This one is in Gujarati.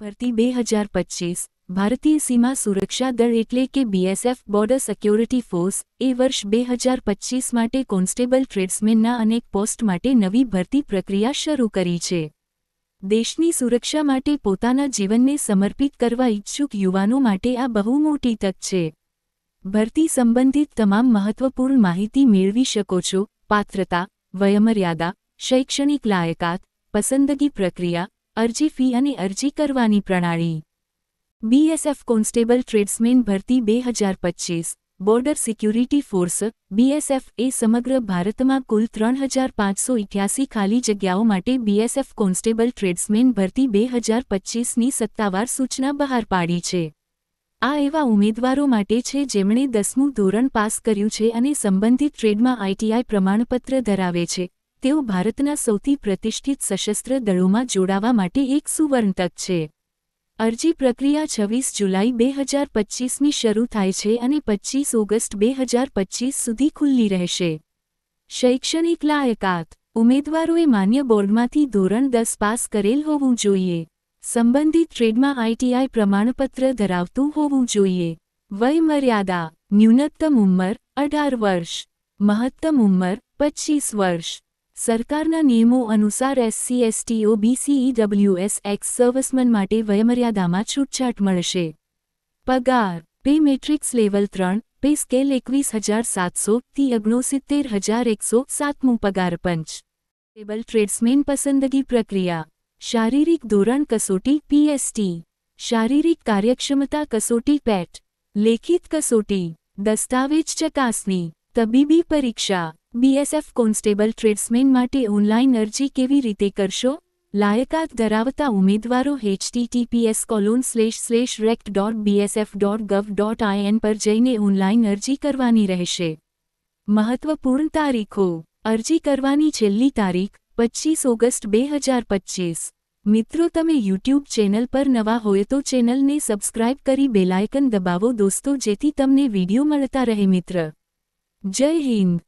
ભરતી બે હજાર પચીસ, ભારતીય સીમા સુરક્ષા દળ એટલે કે બીએસએફ બોર્ડર સિક્યોરિટી ફોર્સ એ વર્ષ બે હજાર પચીસ માટે કોન્સ્ટેબલ ટ્રેડ્સમેનના અનેક પોસ્ટ માટે નવી ભરતી પ્રક્રિયા શરૂ કરી છે. દેશની સુરક્ષા માટે પોતાના જીવનને સમર્પિત કરવા ઇચ્છુક યુવાનો માટે આ બહુ મોટી તક છે. ભરતી સંબંધિત તમામ મહત્વપૂર્ણ માહિતી મેળવી શકો છો, પાત્રતા, વયમર્યાદા, શૈક્ષણિક લાયકાત, પસંદગી પ્રક્રિયા અરજી ફી અને અરજી કરવાની પ્રણાલી. બીએસએફ કોન્સ્ટેબલ ટ્રેડ્સમેન ભરતી બે હજાર પચીસ, બોર્ડર સિક્યુરિટી ફોર્સ બીએસએફ એ સમગ્ર ભારતમાં કુલ ત્રણ હજાર પાંચસો ઇઠ્યાસી ખાલી જગ્યાઓ માટે બીએસએફ કોન્સ્ટેબલ ટ્રેડ્સમેન ભરતી બે હજાર પચીસની સત્તાવાર સૂચના બહાર પાડી છે. આ એવા ઉમેદવારો માટે છે જેમણે દસમું ધોરણ પાસ કર્યું છે અને સંબંધિત ટ્રેડમાં આઈટીઆઈ પ્રમાણપત્ર ધરાવે છે. તેઓ ભારતના સૌથી પ્રતિષ્ઠિત સશસ્ત્ર દળોમાં જોડાવા માટે એક સુવર્ણ તક છે. અરજી પ્રક્રિયા છવ્વીસ જુલાઈ બે હજાર પચ્ચીસની શરૂ થાય છે અને પચ્ચીસ ઓગસ્ટ બે હજાર પચ્ચીસ સુધી ખુલ્લી રહેશે. શૈક્ષણિક લાયકાત. ઉમેદવારોએ માન્ય બોર્ડમાંથી ધોરણ દસ પાસ કરેલ હોવું જોઈએ. સંબંધિત ટ્રેડમાં આઈટીઆઈ પ્રમાણપત્ર ધરાવતું હોવું જોઈએ. વય મર્યાદા ન્યૂનતમ ઉંમર અઢાર વર્ષ. મહત્તમ ઉંમર પચ્ચીસ વર્ષ. સરકારના નિયમો અનુસાર SC ST OBC EWS ex serviceman માટે વયમર્યાદામાં છૂટછાટ મળશે. પગાર પે મેટ્રિક્સ લેવલ ત્રણ પે સ્કેલ એકવીસ હજાર સાતસો, થી ઓગણસિત્તેર હજાર એકસો સાતમું પગાર પંચ. ટેબલ ટ્રેડ્સમેન પસંદગી પ્રક્રિયા. શારીરિક ધોરણ કસોટી પીએસટી શારીરિક કાર્યક્ષમતા કસોટી પેટ લેખિત કસોટી. દસ્તાવેજ ચકાસણી. તબીબી પરીક્ષા. બીએસએફ કોન્સ્ટેબલ ટ્રેડ્સમેન માટે ઓનલાઇન અરજી કેવી રીતે કરશો? લાયકાત ધરાવતા ઉમેદવારો HTTPS colon slash slash rect dot BSF dot gov dot IN પર જઈને ઓનલાઇન અરજી કરવાની રહેશે. મહત્વપૂર્ણ તારીખો. અરજી કરવાની છેલ્લી તારીખ પચીસ ઓગસ્ટ બે હજાર પચીસ મિત્રો, તમે યુટ્યુબ ચેનલ પર નવા હોય તો ચેનલને સબસ્ક્રાઇબ કરી બેલાયકન દબાવો દોસ્તો, જેથી તમને વીડિયો મળતા રહે મિત્ર. જય હિન્દ.